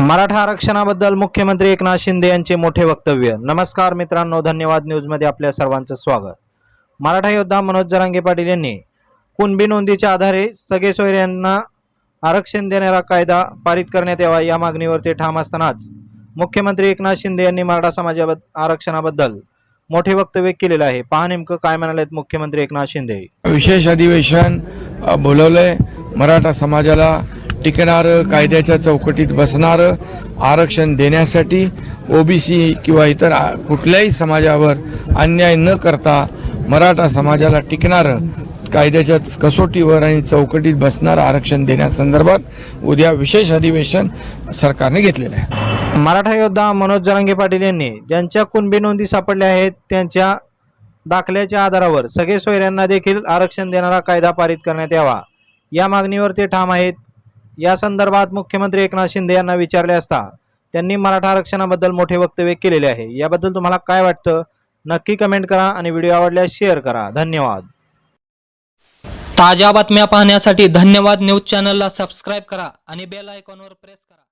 मराठा आरक्षणाबद्दल मुख्यमंत्री एकनाथ शिंदे यांचे मोठे वक्तव्य. नमस्कार मित्रांनो धन्यवाद न्यूजमध्ये आपल्या सर्वांचं स्वागत. मराठा योद्धा मनोज जरांगे पाटील यांनी कुणबी नोंदीच्या आधारे सगळे सोयऱ्यांना आरक्षण देणारा कायदा पारित करण्यात यावा या मागणीवर ते ठाम असतानाच मुख्यमंत्री एकनाथ शिंदे यांनी मराठा समाजाबद्द आरक्षणाबद्दल मोठे वक्तव्य केलेलं आहे. पहा नेमकं काय म्हणालेत मुख्यमंत्री एकनाथ शिंदे. विशेष अधिवेशन बोलवलंय. मराठा समाजाला टिकणारं कायद्याच्या चौकटीत बसणारं आरक्षण देण्यासाठी ओबीसी किंवा इतर कुठल्याही समाजावर अन्याय न करता मराठा समाजाला टिकणारं कायद्याच्या कसोटीवर आणि चौकटीत बसणारं आरक्षण देण्यासंदर्भात उद्या विशेष अधिवेशन सरकारने घेतलेलं आहे. मराठा योद्धा मनोज जरांगे पाटील यांनी ज्यांच्या कुणबी नोंदी सापडल्या आहेत त्यांच्या दाखल्याच्या आधारावर सगळे सोयऱ्यांना देखील आरक्षण देणारा कायदा पारित करण्यात यावा. या मागणीवर ते ठाम आहेत. या संदर्भात मुख्यमंत्री एकनाथ शिंदे यांना विचारले असता त्यांनी मराठा आरक्षणाबद्दल मोठे वक्तव्य केलेले आहे. याबद्दल तुम्हाला काय वाटतं? नक्की कमेंट करा आणि व्हिडिओ आवडल्यास शेअर करा. धन्यवाद. ताज्या बातम्या पाहण्यासाठी धन्यवाद न्यूज चॅनलला सबस्क्राईब करा आणि बेल आयकॉनवर प्रेस करा.